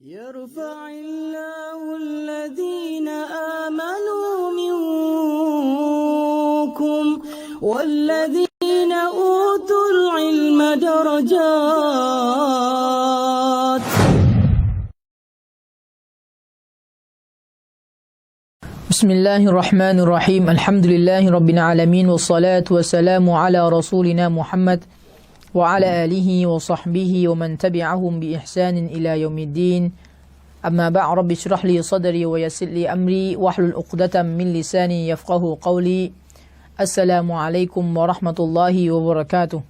يرفع الله الذين آمنوا منكم والذين أوتوا العلم درجات. بسم الله الرحمن الرحيم. الحمد لله رب العالمين والصلاة والسلام على رسولنا محمد وعلى آله وصحبه ومن تبعهم بإحسان إلى يوم الدين أما بعد رب اشرح لي صدري ويسر لي أمري واحلل عقدة من لساني يفقه قولي السلام عليكم ورحمة الله وبركاته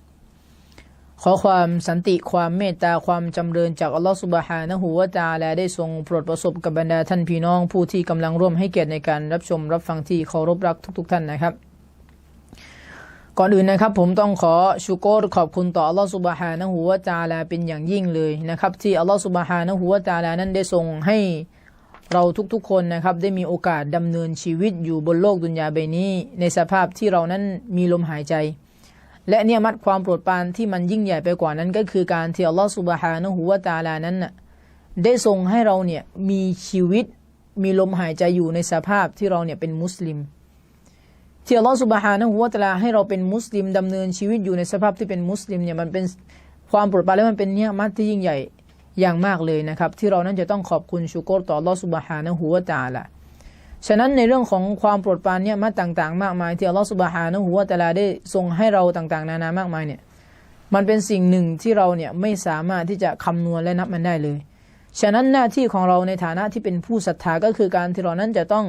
ขอความสันติความเมตตาความจำเริญจากอัลลอฮฺสุบฮานะฮูวะตะอาลาได้ทรงโปรดประสบกับบรรดาท่านพี่น้อง ผู้ที่กำลังร่วมให้เกียรติในการรับชมรับฟังที่เคารพรักทุก ๆ ท่านนะครับ ก่อนอื่นนะครับผมต้องขอชูโกรขอบคุณต่ออัลลอฮฺสุบฮานะฮูวะตะอาลาเป็นอย่างยิ่งเลยนะครับที่อัลลอฮฺสุบฮานะฮูวะตะอาลานั้นได้ทรงให้เราทุกๆคนนะครับได้มีโอกาสดำเนินชีวิตอยู่บนโลกดุนยาใบนี้ ในสภาพที่เรานั้นมีลมหายใจ และเนี่ยมัดความโปรดปรานที่มันยิ่งใหญ่ไปกว่านั้นก็คือการที่อัลลอฮฺสุบฮานะฮูวะตะอาลานั้นน่ะได้ทรงให้เราเนี่ยมีชีวิตมีลมหายใจอยู่ในสภาพที่เราเนี่ยเป็นมุสลิม ที่อัลลอฮฺสุบฮานะฮูวะตะอาลาให้เราเป็นมุสลิมดำเนินชีวิตอยู่ในสภาพที่เป็นมุสลิมเนี่ยมันเป็นความโปรดปรานและมันเป็นเนี่ยมัดที่ยิ่งใหญ่อย่างมากเลยนะครับ ที่เรานั้นจะต้องขอบคุณชูกรต่ออัลลอฮฺสุบฮานะฮูวะตะอาลาฉะนั้นในเรื่องของความโปรดปรานเนี่ยมาต่างๆ มากมายที่อัลลอฮฺสุบฮานะฮูวะตะอาลาได้ทรงให้เราต่างๆ นานามากมายเนี่ยมันเป็นสิ่งหนึ่งที่เราเนี่ยไม่สามารถที่จะคำนวณและนับมันได้เลย ฉะนั้นหน้าที่ของเราในฐานะที่เป็นผู้ศรัทธาก็คือการที่เรานั้นจะต้อง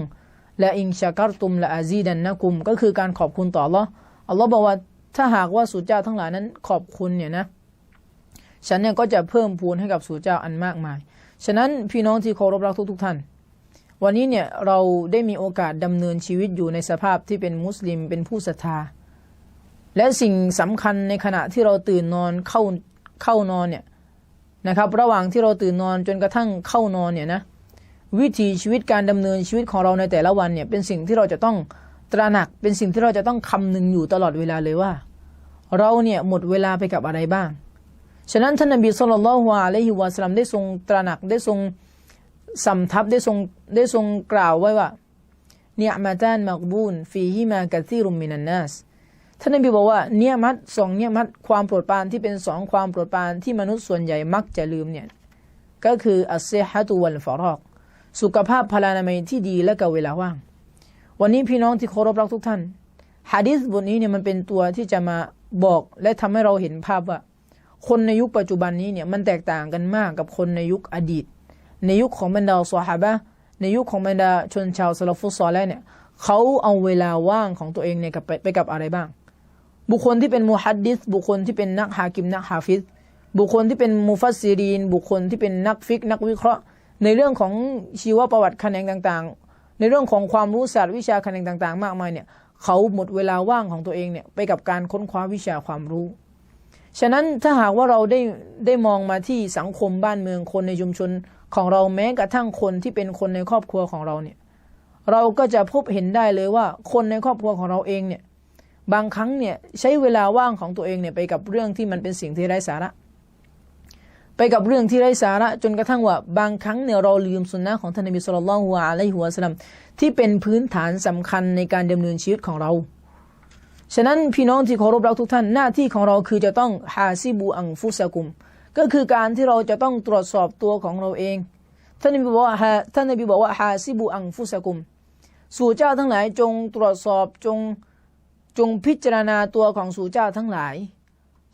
และอิงชากัรตุมละอาซีดันนะกุม ก็คือการขอบคุณต่ออัลลอฮ์อัลลอฮ์บอกว่าถ้าหากว่าสูเจ้าทั้งหลายนั้นขอบคุณเนี่ยนะฉันเนี่ยก็จะเพิ่มพูนให้กับสูเจ้าอันมากมาย ฉะนั้นพี่น้องที่เคารพรักทุกๆท่าน วันนี้เนี่ยเราได้มีโอกาสดำเนินชีวิตอยู่ในสภาพที่เป็นมุสลิมเป็นผู้ศรัทธา และสิ่งสำคัญในขณะที่เราตื่นนอนเข้าเข้านอนเนี่ยนะครับ ระหว่างที่เราตื่นนอนจนกระทั่งเข้านอนเนี่ยนะ วิถีชีวิตการดำเนินชีวิตของเราในแต่ละวันเนี่ยเป็นสิ่งที่เราจะต้องตระหนักเป็นสิ่งที่เราจะต้องคำนึงอยู่ตลอดเวลาเลยว่า เราเนี่ยหมดเวลาไปกับอะไรบ้าง ฉะนั้นท่านนบีสุลต่านละฮ์อะลัยฮิวะสัลลัมได้ทรงตระหนักได้ทรงสำทับได้ทรงได้ทรงกล่าวไว้ว่าเนี่ยมาตานมักบูนฟีฮิมากะซีรุมมินันนัสท่านนบีบอกว่าเนี่ยมัดสองเนี่ยมัดความโปรดปรานที่เป็นสองความโปรดปรานที่มนุษย์ส่วนใหญ่มักจะลืมเนี่ยก็คืออัสเซฮะตุวัลฟารอก สุขภาพพลานามัยที่ดีและก็เวลาว่าง วันนี้พี่น้องที่เคารพรักทุกท่านฮะดิษบทนี้เนี่ยมันเป็นตัวที่จะมาบอกและทำให้เราเห็นภาพว่า คนในยุคปัจจุบันนี้เนี่ยมันแตกต่างกันมากกับคนในยุคอดีต ในยุคของบรรดาสวาฮาบะในยุคของบรรดาชนชาวสลัฟุตซอลแล้วเนี่ยเขาเอาเวลาว่างของตัวเองเนี่ยไปไปกับอะไรบ้าง บุคคลที่เป็นมุฮัดดิษบุคคลที่เป็นนักฮากิมนักฮาฟิซบุคคลที่เป็นมุฟัสซีรีน บุคคลที่เป็นนักฟิกนักวิเคราะห์ ในเรื่องของชีวประวัติแขนงต่างๆ ในเรื่องของความรู้ศาสตร์วิชาแขนงต่างๆ มากมายเนี่ยเขาหมดเวลาว่างของตัวเองเนี่ยไปกับการค้นคว้าวิชาความรู้ ฉะนั้นถ้าหากว่าเราได้ได้มองมาที่สังคมบ้านเมืองคนในชุมชนของเราแม้กระทั่งคนที่เป็นคนในครอบครัวของเราเนี่ยเราก็จะพบเห็นได้เลยว่าคนในครอบครัวของเราเองเนี่ยบางครั้งเนี่ยใช้เวลาว่างของตัวเองเนี่ยไปกับเรื่องที่มันเป็นสิ่งที่ไร้สาระ ไปกับเรื่องที่ไร้สาระจนกระทั่งว่าบางครั้งเนี่ยเราลืมสุนนะของท่านนบีสุลต่านละฮ์อะลัยฮิวะสลัมที่เป็นพื้นฐานสำคัญในการดำเนินชีวิตของเรา ฉะนั้นพี่น้องที่เคารพรักทุกท่านหน้าที่ของเราคือจะต้องฮาซิบูอังฟุสกุม ก็คือการที่เราจะต้องตรวจสอบตัวของเราเอง ท่านนบีบอกว่าท่านนบีบอกว่าฮาซิบูอังฟุสกุม สู่เจ้าทั้งหลายจงตรวจสอบจงจงพิจารณาตัวของสู่เจ้าทั้งหลาย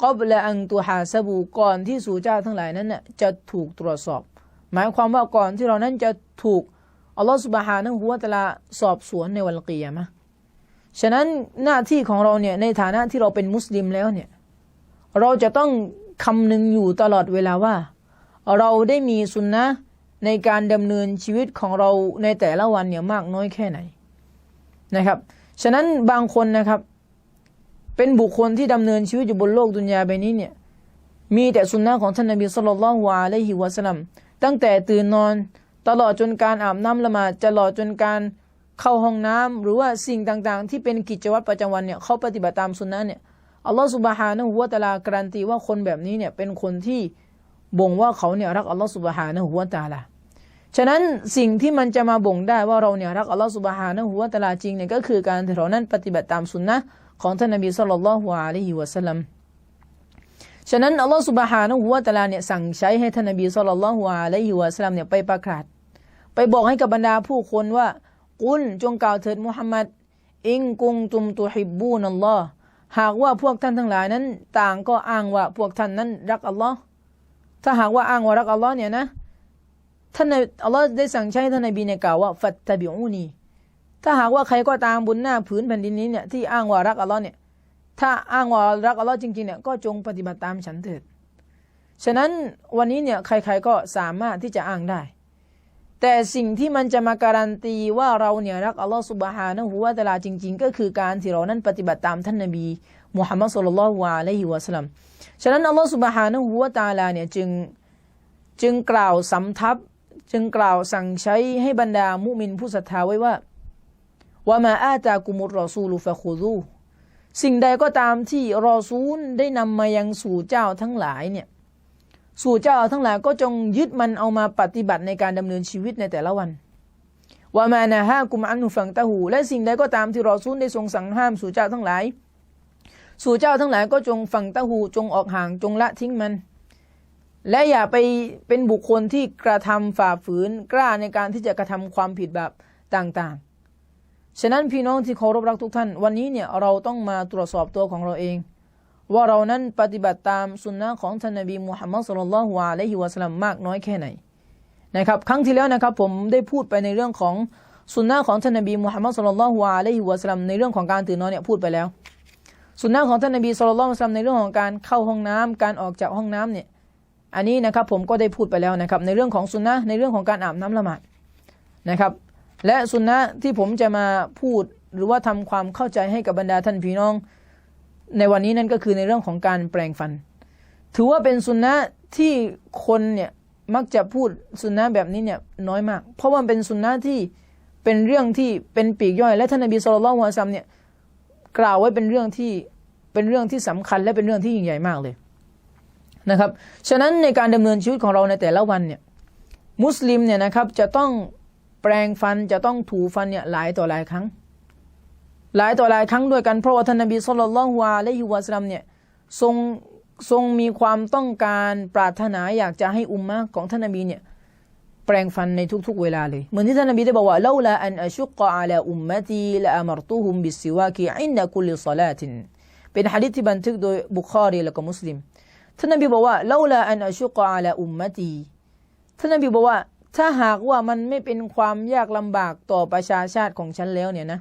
ก็เวลาอังตัวฮาซาบูก่อนที่สู่เจ้าทั้งหลายนั้นน่ะจะถูกตรวจสอบ หมายความว่าก่อนที่เรานั้นจะถูกอัลลอฮฺสุบฮานะฮูวะตะลาสอบสวนในวันกียามะฉะนั้นหน้าที่ของเราเนี่ยในฐานะที่เราเป็นมุสลิมแล้วเนี่ยเราจะต้องคำนึงอยู่ตลอดเวลาว่า เราได้มีสุนนะในการดำเนินชีวิตของเราในแต่ละวันเนี่ยมากน้อยแค่ไหนนะครับ ฉะนั้นบางคนนะครับ เป็นบุคคลที่ดำเนินชีวิตอยู่บนโลกดุนยาใบนี้เนี่ย มีแต่สุนนะของท่านนบีสุลต่านละฮวะอะลัยฮิวะสัลลัมตั้งแต่ตื่นนอนตลอดจนการอาบน้ำละหมาดตลอดจนการเข้าห้องน้ำหรือว่าสิ่งต่างๆ ที่เป็นกิจวัตรประจำวันเนี่ยเขาปฏิบัติตามสุนนะเนี่ยอัลลอฮฺสุบฮานะฮูวะตะลาการันตีว่าคนแบบนี้เนี่ยเป็นคนที่บ่งว่าเขาเนี่ยรักอัลลอฮฺสุบฮานะฮูวะตาลา ฉะนั้นสิ่งที่มันจะมาบ่งได้ว่าเราเนี่ยรักอัลลอฮฺสุบฮานะฮูวตะอาลาจริงเนี่ยก็คือการที่เรานั้นปฏิบัติตามสุนนะของท่านนบีสุลต่านละฮ์อะลัยฮิวะสัลลัมฉะนั้นอัลลอฮฺสุบฮานะฮูวตะอาลาเนี่ยสั่งใช้ให้ท่านนบีสุลต่านละฮ์อะลัยฮิวะสัลลัมเนี่ยไปประกาศไปบอกให้กับบรรดาผู้คนว่ากุลจงกล่าวเถิดมุฮัมมัดอิงกุงตุมตุฮิบบูนัลลอฮ์หากว่าพวกท่านทั้งหลายนั้น ต่างก็อ้างว่าพวกท่านนั้นรักอัลลอฮ์ถ้าหากว่าอ้างว่ารักอัลลอฮ์เนี่ยนะ ท่านอัลลอฮ์ได้สั่งใช้ท่านนบีในกล่าวว่าฟัตตะบิอูนีถ้าหากว่าใครก็ตามบนหน้าผืนแผ่นดินนี้เนี่ยที่อ้างว่ารักอัลลอฮ์เนี่ยถ้าอ้างว่ารักอัลลอฮ์จริงๆเนี่ยก็จงปฏิบัติตามฉันเถิด ฉะนั้นวันนี้เนี่ยใครๆก็สามารถที่จะอ้างได้ แต่สิ่งที่มันจะมาการันตีว่าเราเนี่ยรักอัลลอฮ์สุบฮานะฮูวะตะอาลาจริง ๆ ก็คือการที่เรานั้นปฏิบัติตามท่านนบีมุฮัมมัดสุลลัลลอฮุอะลัยฮิวะสัลลัมฉะนั้นอัลลอฮ์สุบฮานะฮูวะตะอาลาเนี่ยจึงจึงกล่าวสำทับ จึงกล่าวสั่งใช้ให้บรรดามุมินผู้ศรัทธาไว้ว่าว่ามาอาตากุมุรรอซูลุฟะคูซูสิ่งใดก็ตามที่รอซูลได้นำมายังสู่เจ้าทั้งหลายเนี่ยสู่เจ้าทั้งหลายก็จงยึดมันเอามาปฏิบัติในการดำเนินชีวิตในแต่ละวันว่ามานะฮะกุมอันุฟังตะหู และสิ่งใดก็ตามที่รอซูลได้ทรงสั่งห้ามสู่เจ้าทั้งหลาย สู่เจ้าทั้งหลายก็จงฟังตะหูจงออกห่างจงละทิ้งมัน และอย่าไปเป็นบุคคลที่กระทำฝ่าฝืนกล้าในการที่จะกระทำความผิดแบบต่างๆ ฉะนั้นพี่น้องที่เคารพรักทุกท่าน วันนี้เนี่ยเราต้องมาตรวจสอบตัวของเราเอง ว่าเรานั้นปฏิบัติตามสุนนะของท่านนบีมุฮัมมัดสุลลัลฮุอะลัยฮิวะสัลลัมมากน้อยแค่ไหนนะครับครั้งที่แล้วนะครับผมได้พูดไปในเรื่องของสุนนะของท่านนบีมุฮัมมัดสุลลัลฮุอะลัยฮิวะสัลลัมในเรื่องของการตื่นนอนเนี่ยพูดไปแล้ว สุนนะของท่านนบีสุลต่านละสัลลัมในเรื่องของการเข้าห้องน้ำการออกจากห้องน้ำเนี่ย อันนี้นะครับผมก็ได้พูดไปแล้วนะครับ ในเรื่องของสุนนะในเรื่องของการอาบน้ำละหมาดนะครับ และสุนนะที่ผมจะมาพูดหรือว่าทำความเข้าใจให้กับบรรดาท่านพี่น้อง ในวันนี้นั่นก็คือในเรื่องของการแปลงฟัน ถือว่าเป็นสุนนะที่คนเนี่ยมักจะพูดสุนนะแบบนี้เนี่ยน้อยมาก เพราะว่าเป็นสุนนะที่เป็นเรื่องที่เป็นปีกย่อย และท่านนบีสุลต่านละซัมเนี่ยกล่าวไว้เป็นเรื่องที่เป็นเรื่องที่สำคัญและเป็นเรื่องที่ยิ่งใหญ่มากเลย นะครับ ฉะนั้นในการดำเนินชีวิตของเราในแต่ละวันเนี่ยมุสลิมเนี่ยนะครับจะต้องแปลงฟันจะต้องถูฟันเนี่ยหลายต่อหลายครั้ง หลายต่อหลายครั้งด้วยกันเพราะว่าท่านนบีสุลต่านละฮวาและฮิวะสลัมเนี่ยทรงทรงมีความต้องการปรารถนาอยากจะให้อุมมะของท่านนบีเนี่ยแปลงฟันในทุกๆเวลาเลย เหมือนที่ท่านนบีได้บอกว่าเลาลาอันอัชุกอาลาอุมมะตีละอามรตุฮุมบิสซิวากีอินดะคุลิศลาตินเป็นหะดีษที่บันทึกโดยบุคอรีและก็มุสลิม ท่านนบีบอกว่าเลาลาอันอชุกอาลาอุมมะตีท่านนบีบอกว่า ถ้าหากว่ามันไม่เป็นความยากลำบากต่อประชาชาติของฉันแล้วเนี่ยนะ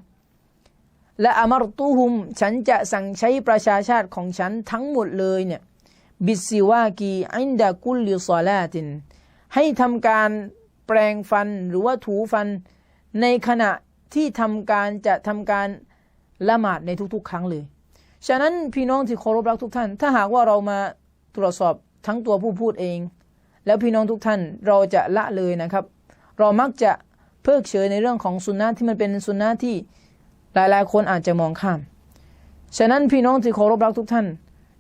และอมรตุฮุม ฉันจะสั่งใช้ประชาชาติของฉันทั้งหมดเลยเนี่ยบิสิวากีอินดะกุลิศลาติน ให้ทำการแปลงฟันหรือว่าถูฟันในขณะที่ทำการจะทำการละหมาดในทุกๆ ครั้งเลย ฉะนั้นพี่น้องที่เคารพรักทุกท่าน ถ้าหากว่าเรามา ตรวจสอบทั้งตัวผู้พูดเอง แล้วพี่น้องทุกท่านเราจะละเลยนะครับ เรามักจะเพิกเฉยในเรื่องของสุนนะที่มันเป็นสุนนะที่หลายๆ คนอาจจะมองข้าม ฉะนั้นพี่น้องที่เคารพรักทุกท่าน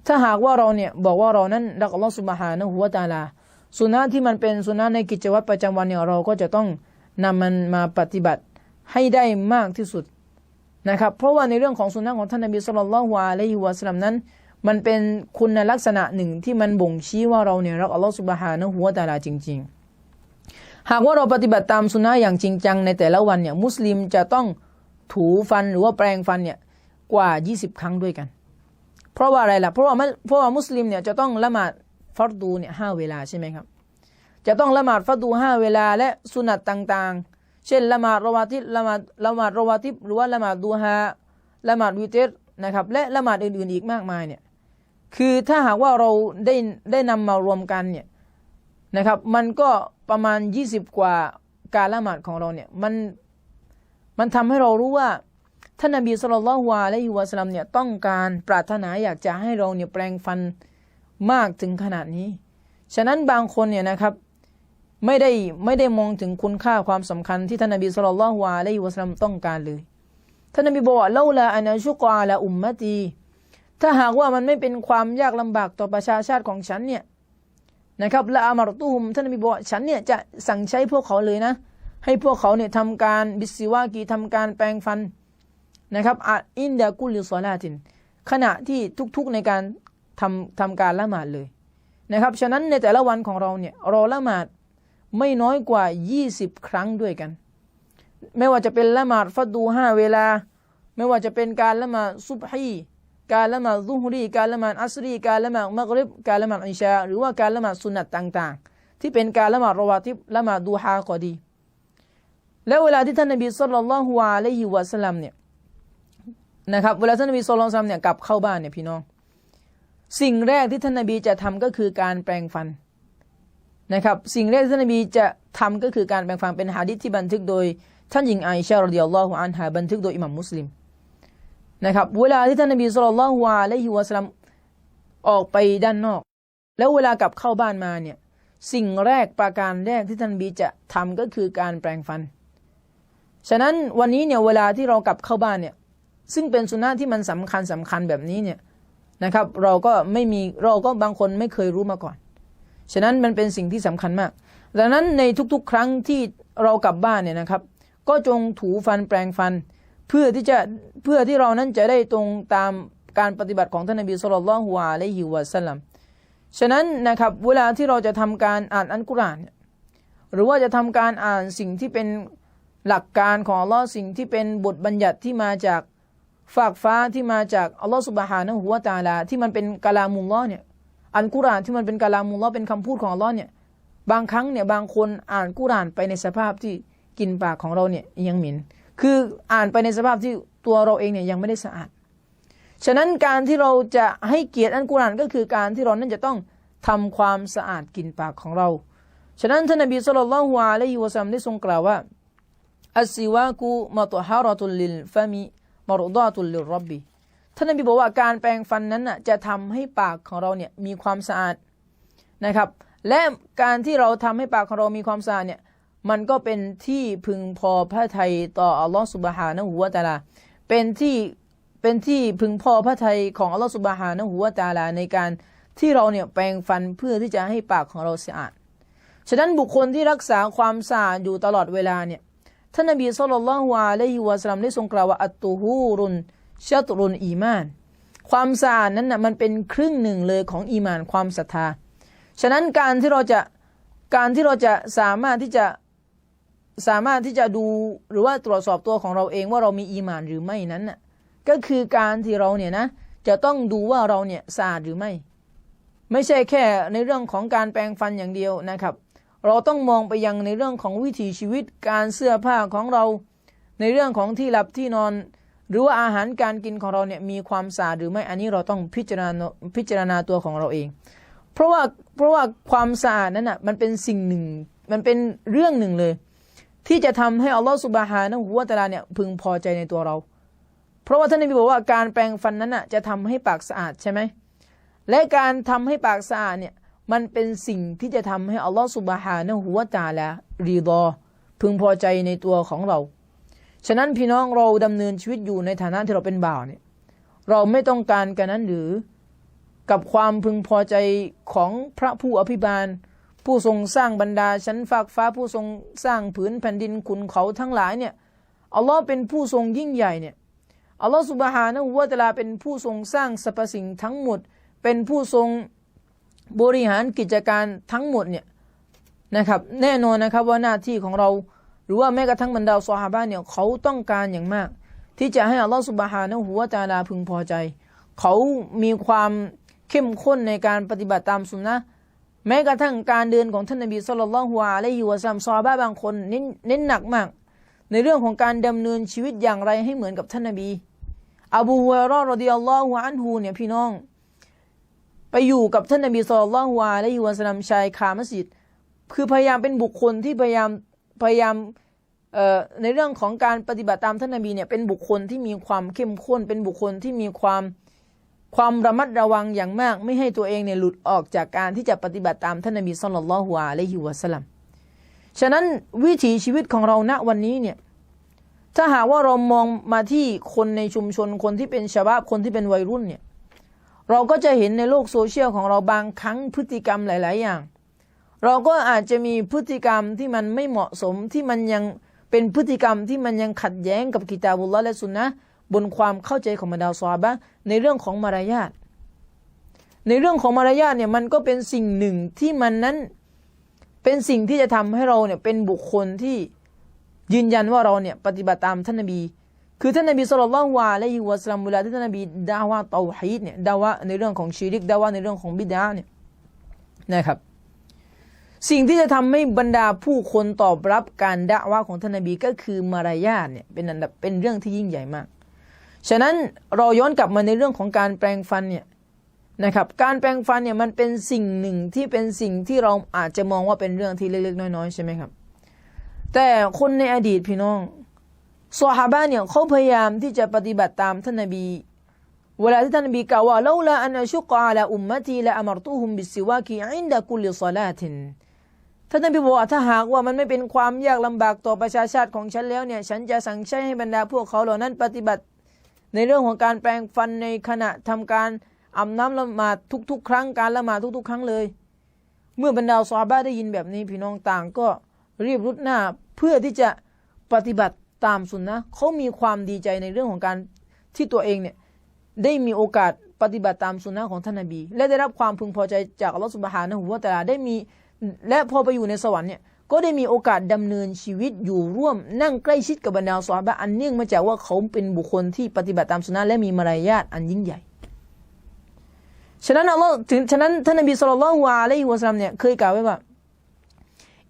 ถ้าหากว่าเราเนี่ยบอกว่าเรานั้นรักอัลลอฮฺสุบฮานะฮูวะตาลา สุนนะที่มันเป็นสุนนะในกิจวัตรประจำวันเนี่ยเราก็จะต้องนำมันมาปฏิบัติให้ได้มากที่สุดนะครับ เพราะว่าในเรื่องของสุนนะของท่านนบีสุลต่านละฮ์วะละฮิวะสลัมนั้น มันเป็นคุณลักษณะหนึ่งที่มันบ่งชี้ว่าเราเนี่ยรักอัลลอฮฺสุบฮานะฮูวตาลาจริง ๆ หากว่าเราปฏิบัติตามสุนนะอย่างจริงจังในแต่ละวันเนี่ยมุสลิมจะต้องถูฟันหรือว่าแปรงฟันเนี่ยกว่า 20 ครั้งด้วยกัน เพราะว่าอะไรล่ะ เพราะว่าเพราะว่ามุสลิมเนี่ยจะต้องละหมาดฟัดูเนี่ยห้าเวลาใช่ไหมครับ จะต้องละหมาดฟัดูห้าเวลาและสุนัตต่างๆ เช่นละหมาดรวาติละหมาดละหมาดรวาติหรือว่าละหมาดดูฮาละหมาดวิเตรนะครับและละหมาดอื่นๆอีกมากมายเนี่ย คือถ้าหากว่าเราได้ได้นำมารวมกันเนี่ยนะครับ มันก็ประมาณ 20 กว่าการละหมาดของเราเนี่ยมันมันทำให้เรารู้ว่าท่านนบีสุลต่านละฮ์วะและฮิวะสลัมเนี่ยต้องการปรารถนาอยากจะให้เราเนี่ยแปลงฟันมากถึงขนาดนี้ ฉะนั้นบางคนเนี่ยนะครับไม่ได้ไม่ได้มองถึงคุณค่าความสำคัญที่ท่านนบีสุลต่านละฮ์วะและฮิวะสลัมต้องการเลย ท่านนบีบอกว่าเล่าละอันชุกอาละอุมมะตี ถ้าหากว่ามันไม่เป็นความยากลำบากต่อประชาชาติของฉันเนี่ยนะครับละอามารตุฮุมท่านนบีบอกฉันเนี่ยจะสั่งใช้พวกเขาเลยนะ ให้พวกเขาเนี่ยทำการบิสซิวากีทำการแปรงฟันนะครับอะอินเดกุลิซอลาติน ขณะที่ทุกๆในการทำทำการละหมาดเลยนะครับ ฉะนั้นในแต่ละวันของเราเนี่ยเราละหมาดไม่น้อยกว่า 20 ครั้งด้วยกัน ไม่ว่าจะเป็นละหมาดฟัดดูห้าเวลา ไม่ว่าจะเป็นการละหมาดซุบฮี การละหมาดซุฮรีการละหมาดอัสรีการละหมาดมักริบการละหมาดอิชา หรือว่าการละหมาดสุนัตต่างๆ ที่เป็นการละหมาดรอวาติบละหมาดดูฮาก็ดี แล้วเวลาที่ท่านนบีสุลต่านละฮุอะลัยฮิวะสัลลัมเนี่ยนะครับเวลาท่านนบีสุลต่านเนี่ยกลับเข้าบ้านเนี่ยพี่น้อง สิ่งแรกที่ท่านนบีจะทำก็คือการแปรงฟันนะครับสิ่งแรกที่ท่านนบีจะทำก็คือการแปรงฟันเป็นหะดีษที่บันทึกโดยท่านหญิงไอชารดิยัลลอฮุอันฮาบันทึกโดยอิหมัมมุสลิม นะครับเวลาที่ท่านนบีสุลต่านละฮุอะลัยฮิวะสัลลัมออกไปด้านนอก แล้วเวลากลับเข้าบ้านมาเนี่ยสิ่งแรกประการแรกที่ท่านบีจะทำก็คือการแปรงฟัน ฉะนั้นวันนี้เนี่ยเวลาที่เรากลับเข้าบ้านเนี่ยซึ่งเป็นสุนนะที่มันสำคัญสำคัญแบบนี้เนี่ยนะครับ เราก็ไม่มีเราก็บางคนไม่เคยรู้มาก่อน ฉะนั้นมันเป็นสิ่งที่สำคัญมากดังนั้นในทุกๆ ครั้งที่เรากลับบ้านเนี่ยนะครับ ก็จงถูฟันแปรงฟัน เพื่อที่จะเพื่อที่เรานั้นจะได้ตรงตามการปฏิบัติของท่านนบีสุลต่านละฮุอะลัยฮิวะสัลลัมฉะนั้นนะครับเวลาที่เราจะทำการอ่านอัลกุรอานหรือว่าจะทำการอ่านสิ่งที่เป็นหลักการของอัลลอฮ์สิ่งที่เป็นบทบัญญัติที่มาจากฝากฟ้าที่มาจากอัลลอฮ์สุบฮานะฮูวตาลาที่มันเป็นกะลามุลลอฮ์เนี่ยอัลกุรอานที่มันเป็นกะลามุลลอฮ์เป็นคำพูดของอัลลอฮ์เนี่ยบางครั้งเนี่ยบางคนอ่านกุรอานไปในสภาพที่กินปากของเราเนี่ยยังหม็น คืออ่านไปในสภาพที่ตัวเราเองเนี่ยยังไม่ได้สะอาด ฉะนั้นการที่เราจะให้เกียรติอัลกุรานก็คือการที่เรานั้นจะต้องทำความสะอาดกินปากของเรา ฉะนั้นท่านนบีสุลต่านละฮุอะลัยฮิวะซัมได้ทรงกล่าวว่าอัสซิวากุมะตุฮาระตุลลิลฟามิมารดาตุลลิลรับบีท่านนบีบอกว่าการแปรงฟันนั้นน่ะจะทำให้ปากของเราเนี่ยมีความสะอาดนะครับ และการที่เราทำให้ปากของเรามีความสะอาดเนี่ย มันก็เป็นที่พึงพอพระทัยต่ออัลลอฮฺสุบฮานะฮูวะตาลา เป็นที่เป็นที่พึงพอพระทัยของอัลลอฮฺสุบฮานะฮูวะตาลาในการที่เราเนี่ยแปรงฟันเพื่อที่จะให้ปากของเราสะอาด ฉะนั้นบุคคลที่รักษาความสะอาดอยู่ตลอดเวลาเนี่ยท่านนบีสุลต่านละฮ์อะลัยฮิวะสัลลัมได้ทรงกล่าวว่าอัตตูฮูรุนชัตรุนอีมาน ความสะอาดนั้นนะมันเป็นครึ่งหนึ่งเลยของอีมานความศรัทธา ฉะนั้นการที่เราจะการที่เราจะสามารถที่จะ สามารถที่จะดูหรือว่าตรวจสอบตัวของเราเองว่าเรามีอีมานหรือไม่นั้นน่ะก็คือการที่เราเนี่ยนะจะต้องดูว่าเราเนี่ยสะอาดหรือไม่ ไม่ใช่แค่ในเรื่องของการแปรงฟันอย่างเดียวนะครับ เราต้องมองไปยังในเรื่องของวิถีชีวิตการเสื้อผ้าของเรา ในเรื่องของที่หลับที่นอน หรือว่าอาหารการกินของเราเนี่ยมีความสะอาดหรือไม่อันนี้เราต้องพิจารณาพิจารณาตัวของเราเอง เพราะว่าเพราะว่าความสะอาดนั้นอะมันเป็นสิ่งหนึ่ง มันเป็นเรื่องหนึ่งเลย ที่จะทำให้อัลลอฮฺสุบฮานะฮูวตะอาลาเนี่ยพึงพอใจในตัวเรา เพราะว่าท่านนบีบอกว่าการแปรงฟันนั้นอะจะทำให้ปากสะอาดใช่ไหมและการทำให้ปากสะอาดเนี่ยมันเป็นสิ่งที่จะทำให้อัลลอฮฺสุบฮานะฮูวตาลารีดอพึงพอใจในตัวของเรา ฉะนั้นพี่น้องเราดำเนินชีวิตอยู่ในฐานะที่เราเป็นบ่าวเนี่ยเราไม่ต้องการกันนั้นหรือกับความพึงพอใจของพระผู้อภิบาล ผู้ทรงสร้างบรรดาชั้นฟากฟ้าผู้ทรงสร้างผืนแผ่นดินขุนเขาทั้งหลายเนี่ยอัลลอฮ์เป็นผู้ทรงยิ่งใหญ่เนี่ยอัลลอฮ์สุบฮานะฮูวะตะอาลาเป็นผู้ทรงสร้างสรรพสิ่งทั้งหมด เป็นผู้ทรงบริหารกิจการทั้งหมดเนี่ยนะครับแน่นอนนะครับว่าหน้าที่ของเรา หรือว่าแม้กระทั่งบรรดาซอฮาบะเนี่ยเขาต้องการอย่างมาก ที่จะให้อัลลอฮฺสุบฮานะฮูวะตะอาลาพึงพอใจ เขามีความเข้มข้นในการปฏิบัติตามสุนนะ แม้กระทั่งการเดินของท่านนบีสุลต่านฮุอะลัยฮิวซัมซอฮาบะบางคนเน้นเน้นหนักมาก ในเรื่องของการดำเนินชีวิตอย่างไรให้เหมือนกับท่านนบี อบูฮุรอรอดิยัลลอฮุอันฮูเนี่ยพี่น้อง ไปอยู่กับท่านนบีสุลต่านฮุอะลัยฮิวซัมชายคามัสยิดคือพยายามเป็นบุคคลที่พยายามพยายามในเรื่องของการปฏิบัติตามท่านนบีเนี่ยเป็นบุคคลที่มีความเข้มข้นเป็นบุคคลที่มีความ ความระมัดระวังอย่างมากไม่ให้ตัวเองเนี่ยหลุดออกจากการที่จะปฏิบัติตามท่านนบีสุลต่านละฮุอะลัยฮิวะสลัมฉะนั้นวิถีชีวิตของเราณวันนี้เนี่ยถ้าหากว่าเรามองมาที่คนในชุมชนคนที่เป็นชาวบ้านคนที่เป็นวัยรุ่นเนี่ยเราก็จะเห็นในโลกโซเชียลของเราบางครั้งพฤติกรรมหลาย ๆ อย่าง เราก็อาจจะมีพฤติกรรมที่มันไม่เหมาะสมที่มันยังเป็นพฤติกรรมที่มันยังขัดแย้งกับกิตาบุลลอและสุนนะ บนความเข้าใจของบรรดาซอฮาบะในเรื่องของมารยาทในเรื่องของมารยาทเนี่ยมันก็เป็นสิ่งหนึ่งที่มันนั้นเป็นสิ่งที่จะทำให้เราเนี่ยเป็นบุคคลที่ยืนยันว่าเราเนี่ยปฏิบัติตามท่านนบี คือท่านนบีสุลต่านละวะอะลัยฮิวะสัลลัมเวลาที่ท่านนบีดาวะเตาฮีดเนี่ยดาวะในเรื่องของชีริกดาวะในเรื่องของบิดาเนี่ยนะครับสิ่งที่จะทำให้บรรดาผู้คนตอบรับการดะวะของท่านนบีก็คือมารยาทเนี่ยเป็นอันดับเป็นเรื่องที่ยิ่งใหญ่มาก ฉะนั้นเราย้อนกลับมาในเรื่องของการแปลงฟันเนี่ยนะครับการแปลงฟันเนี่ยมันเป็นสิ่งหนึ่งที่เป็นสิ่งที่เราอาจจะมองว่าเป็นเรื่องที่เล็กๆน้อยๆใช่ไหมครับ แต่คนในอดีตพี่น้องซอฮาบะเนี่ยเขาพยายามที่จะปฏิบัติตามท่านนบี เวลาที่ท่านนบีกล่าวว่าลาลาอันชุกอาลาอุมมะตีละอมรตุฮุมบิสิวากีอินดะกุลิศลาตินท่านนบีบอกว่าถ้าหากว่ามันไม่เป็นความยากลำบากต่อประชาชาติของฉันแล้วเนี่ย ฉันจะสั่งใช้ให้บรรดาพวกเขาเหล่านั้นปฏิบัติ ในเรื่องของการแปลงฟันในขณะทำการอาบน้ำละหมาดทุก ๆ ครั้งการละหมาดทุก ๆ ครั้งเลย เมื่อบรรดาซอฮาบะได้ยินแบบนี้พี่น้องต่างก็รีบรุดหน้าเพื่อที่จะปฏิบัติตามสุนนะเขามีความดีใจในเรื่องของการที่ตัวเองเนี่ยได้มีโอกาสปฏิบัติตามสุนนะของท่านนบี และได้รับความพึงพอใจจากอัลลอฮฺสุบฮานะฮูวะตาลาได้มีและพอไปอยู่ในสวรรค์เนี่ย ก็ได้มีโอกาสดำเนินชีวิตอยู่ร่วมนั่งใกล้ชิดกับบรรดาซอฮาบะอันเนื่องมาจากว่าเขาเป็นบุคคลที่ปฏิบัติตามสุนนะและมีมารยาทอันยิ่งใหญ่ฉะนั้นอัลลอฮ์ถึงฉะนั้นท่านนบีสุลต่านละฮ์วะลัยฮิวะสัลลัมเนี่ยเคยกล่าวไว้ว่า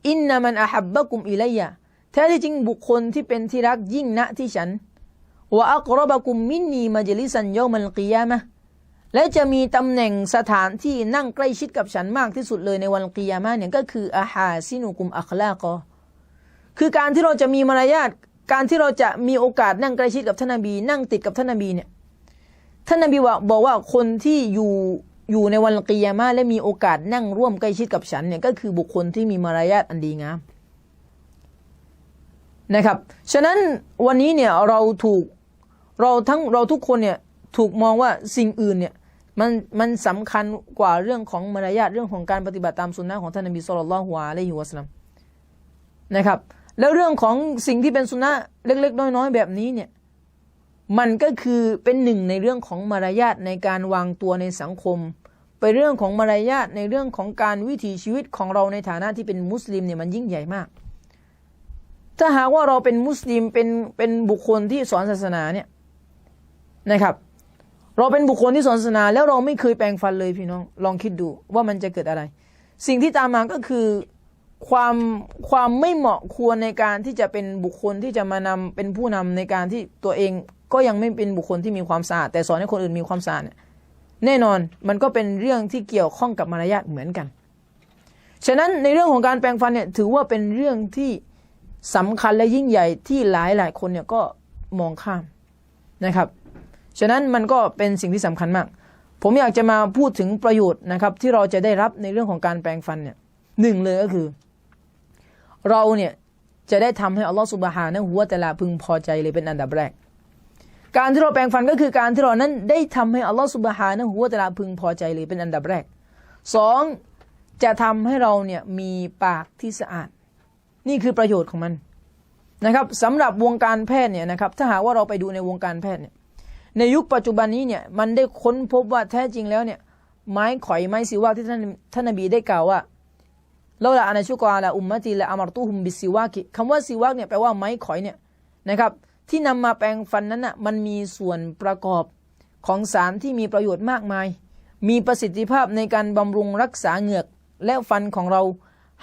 อินนามันอาฮับบะกุมอิลัยยะแท้ที่จริงบุคคลที่เป็นที่รักยิ่งณที่ฉันวะอักรบะกุมมินนีมาจลิสันยอมัลกิยามะ และจะมีตำแหน่งสถานที่นั่งใกล้ชิดกับฉันมากที่สุดเลยในวันกิยามะเนี่ยก็คืออาฮาซินุกุมอัคลากอคือการที่เราจะมีมารยาทการที่เราจะมีโอกาสนั่งใกล้ชิดกับท่านนบี นั่งติดกับท่านนบีเนี่ยท่านนบีบอกว่าคนที่อยู่อยู่ในวันกิยามะและมีโอกาสนั่งร่วมใกล้ชิดกับฉันเนี่ยก็คือบุคคลที่มีมารยาทอันดีงามนะครับ ฉะนั้นวันนี้เนี่ยเราถูกเราทั้งเราทุกคนเนี่ย ถูกมองว่าสิ่งอื่นเนี่ยมันมันสำคัญกว่าเรื่องของมารยาทเรื่องของการปฏิบัติตามสุนนะของท่านนบีสุลต่านละฮ์วะอะลัยฮิวะสลลัมนะครับ แล้วเรื่องของสิ่งที่เป็นสุนนะเล็ก ๆ น้อย ๆ แบบนี้เนี่ยมันก็คือเป็นหนึ่งในเรื่องของมารยาทในการวางตัวในสังคม ไปเรื่องของมารยาทในเรื่องของการวิถีชีวิตของเราในฐานะที่เป็นมุสลิมเนี่ยมันยิ่งใหญ่มาก ถ้าหากว่าเราเป็นมุสลิมเป็นเป็นบุคคลที่สอนศาสนาเนี่ยนะครับ เราเป็นบุคคลที่สอนศาสนา แล้วเราไม่เคยแปลงฟันเลยพี่น้อง ลองคิดดูว่ามันจะเกิดอะไร สิ่งที่ตามมาก็คือความความไม่เหมาะควรในการที่จะเป็นบุคคลที่จะมานำเป็นผู้นำในการที่ตัวเองก็ยังไม่เป็นบุคคลที่มีความสะอาดแต่สอนให้คนอื่นมีความสะอาดเนี่ยแน่นอนมันก็เป็นเรื่องที่เกี่ยวข้องกับมารยาทเหมือนกัน ฉะนั้นในเรื่องของการแปลงฟันเนี่ยถือว่าเป็นเรื่องที่สำคัญและยิ่งใหญ่ที่หลายหลายคนเนี่ยก็มองข้ามนะครับ ฉะนั้นมันก็เป็นสิ่งที่สำคัญมาก ผมอยากจะมาพูดถึงประโยชน์นะครับ ที่เราจะได้รับในเรื่องของการแปลงฟันเนี่ยหนึ่งเลยก็คือ เราเนี่ยจะได้ทำให้อัลลอฮฺสุบฮานะฮูวะตะลาพึงพอใจเลยเป็นอันดับแรก การที่เราแปลงฟันก็คือการที่เรานั้นได้ทำให้อัลลอฮฺสุบฮานะฮูวะตะลาพึงพอใจเลยเป็นอันดับแรกสองจะทำให้เราเนี่ยมีปากที่สะอาด นี่คือประโยชน์ของมันนะครับสำหรับวงการแพทย์เนี่ยนะครับถ้าหากว่าเราไปดูในวงการแพทย์เนี่ย ในยุคปัจจุบันนี้เนี่ยมันได้ค้นพบว่าแท้จริงแล้วเนี่ยไม้ข่อยไม้สิวากที่ท่านท่านนบีได้กล่าวว่าเราละอานาชุกอาละอุมมะตีละอามารตุฮุมบิสิวากิคำว่าสิวากเนี่ยแปลว่าไม้ข่อยเนี่ยนะครับ ที่นำมาแปลงฟันนั้นน่ะมันมีส่วนประกอบของสารที่มีประโยชน์มากมาย มีประสิทธิภาพในการบำรุงรักษาเหงือกและฟันของเรา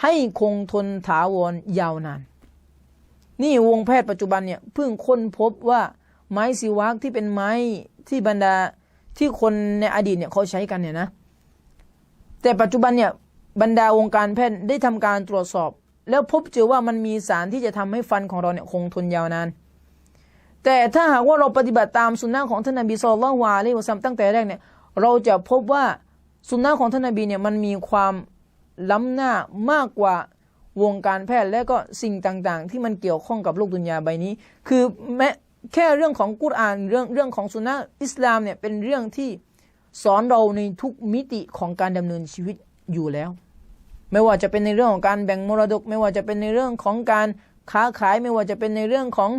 ให้คงทนถาวรยาวนาน นี่วงแพทย์ปัจจุบันเนี่ยเพิ่งค้นพบว่า ไม้สิวักที่เป็นไม้ที่บรรดาที่คนในอดีตเนี่ยเขาใช้กันเนี่ยนะ แต่ปัจจุบันเนี่ยบรรดาวงการแพทย์ได้ทำการตรวจสอบ แล้วพบเจอว่ามันมีสารที่จะทำให้ฟันของเราเนี่ยคงทนยาวนานแต่ถ้าหากว่าเราปฏิบัติตามสุนนะของท่านนบีสุลต่านวาเลวะซัมตั้งแต่แรกเนี่ยเราจะพบว่าสุนนะของท่านนบีเนี่ยมันมีความล้ำหน้ามากกว่าวงการแพทย์และก็สิ่งต่างๆ ที่มันเกี่ยวข้องกับโลกดุนยาใบนี้ คือแม้ แค่เรื่องของกุรอานเรื่องเรื่องของสุนนะอิสลามเนี่ยเป็นเรื่องที่สอนเราในทุกมิติของการดำเนินชีวิตอยู่แล้ว ไม่ว่าจะเป็นในเรื่องของการแบ่งมรดก ไม่ว่าจะเป็นในเรื่องของการค้าขายไม่ว่าจะเป็นในเรื่องของ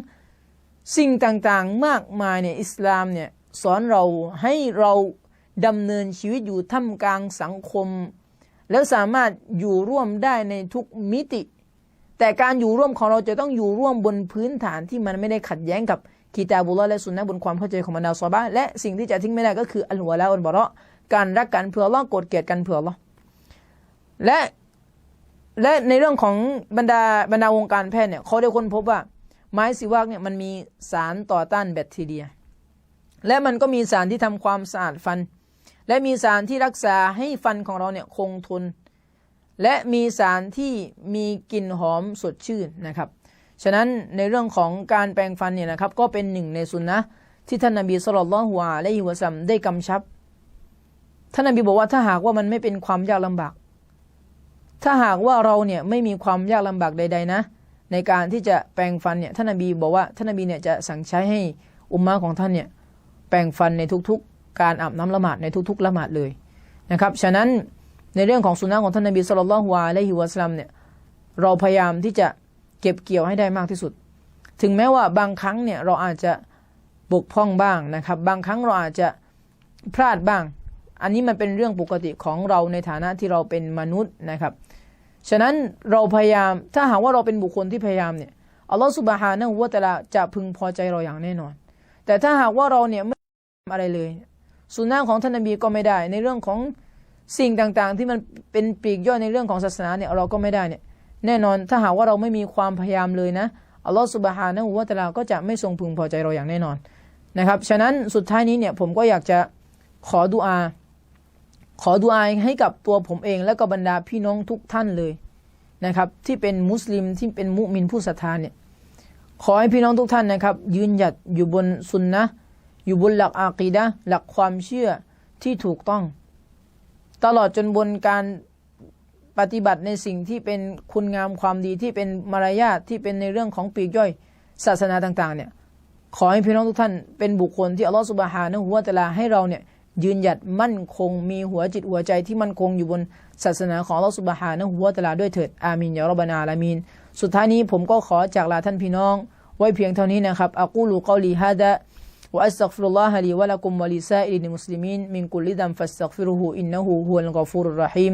สิ่งต่างๆ มากมายเนี่ยอิสลามเนี่ยสอนเราให้เราดำเนินชีวิตอยู่ท่ามกลางสังคม แล้วสามารถอยู่ร่วมได้ในทุกมิติ แต่การอยู่ร่วมของเราจะต้องอยู่ร่วมบนพื้นฐานที่มันไม่ได้ขัดแย้งกับ กีตาบุลลอฮ์และสุนนะบนความเข้าใจของบรรดาซอบะและสิ่งที่จะทิ้งไม่ได้ก็คืออัลวะลาอัลบะเระการรักกันเพื่อลลอโกรธเกลียดกันเพื่อลลอและและในเรื่องของบรรดาบรรดาวงการแพทย์เนี่ยเขาได้ค้นพบว่า ไม้สิวากเนี่ยมันมีสารต่อต้านแบคทีเรีย และมันก็มีสารที่ทำความสะอาดฟัน และมีสารที่รักษาให้ฟันของเราเนี่ยคงทน และมีสารที่มีกลิ่นหอมสดชื่นนะครับ ฉะนั้นในเรื่องของการแปรงฟันเนี่ยนะครับก็เป็นหนึ่งในสุนนะที่ท่านนบีสุลต่านละฮ์อะลัยฮิวซัมได้กำชับ ท่านนบีบอกว่าถ้าหากว่ามันไม่เป็นความยากลำบาก ถ้าหากว่าเราเนี่ยไม่มีความยากลำบากใด ๆนะ ในการที่จะแปรงฟันเนี่ยท่านนบีบอกว่าท่านนบีเนี่ยจะสั่งใช้ให้อุมมะของท่านเนี่ยแปรงฟันในทุกๆ การอาบน้ำละหมาดในทุกๆละหมาดเลยนะครับ ฉะนั้นในเรื่องของสุนนะของท่านนบีสุลต่านละฮ์อะลัยฮิวซัมเนี่ยเราพยายามที่จะ เก็บเกี่ยวให้ได้มากที่สุด ถึงแม้ว่าบางครั้งเนี่ยเราอาจจะบกพร่องบ้างนะครับ บางครั้งเราอาจจะพลาดบ้าง อันนี้มันเป็นเรื่องปกติของเราในฐานะที่เราเป็นมนุษย์นะครับ ฉะนั้นเราพยายามถ้าหากว่าเราเป็นบุคคลที่พยายามเนี่ยอัลลอฮฺสุบฮานะฮูวะตะลาจะพึงพอใจเราอย่างแน่นอน แต่ถ้าหากว่าเราเนี่ยไม่ทำอะไรเลยสุนนะของท่านนบีก็ไม่ได้ ในเรื่องของสิ่งต่างๆ ที่มันเป็นปีกย่อยในเรื่องของศาสนาเนี่ยเราก็ไม่ได้เนี่ย แน่นอนถ้าหากว่าเราไม่มีความพยายามเลยนะอัลลอฮฺสุบฮานะฮูวะตะอาลาก็จะไม่ทรงพึงพอใจเราอย่างแน่นอนนะครับ ฉะนั้นสุดท้ายนี้เนี่ยผมก็อยากจะขอดุอา ขอดุอาให้กับตัวผมเอง และก็บรรดาพี่น้องทุกท่านเลยนะครับ ที่เป็นมุสลิมที่เป็นมุมินผู้ศรัทธาเนี่ยขอให้พี่น้องทุกท่านนะครับ ยืนหยัดอยู่บนสุนนะอยู่บนหลักอากีดะหลักความเชื่อที่ถูกต้อง ตลอดจนบนการ ปฏิบัติในสิ่งที่เป็นคุณงามความดีที่เป็นมารยาทที่เป็นในเรื่องของปลีกย่อยศาสนาต่างๆเนี่ยขอให้พี่น้องทุกท่านเป็นบุคคลที่อัลลอฮฺสุบฮานะฮูวะตะอาลาให้เราเนี่ยยืนหยัดมั่นคงมีหัวจิตหัวใจที่มั่นคงอยู่บนศาสนาของอัลลอฮฺสุบฮานะฮูวะตะอาลาด้วยเถิดอามินยารบบานาอาลามีน สุดท้ายนี้ผมก็ขอจากลาท่านพี่น้อง ไว้เพียงเท่านี้นะครับอักูลูกอลีฮะดะ وأستغفر الله لي ولكم ولسائر المسلمين من كل ذنب فاستغفروه إنه هو الغفور الرحيم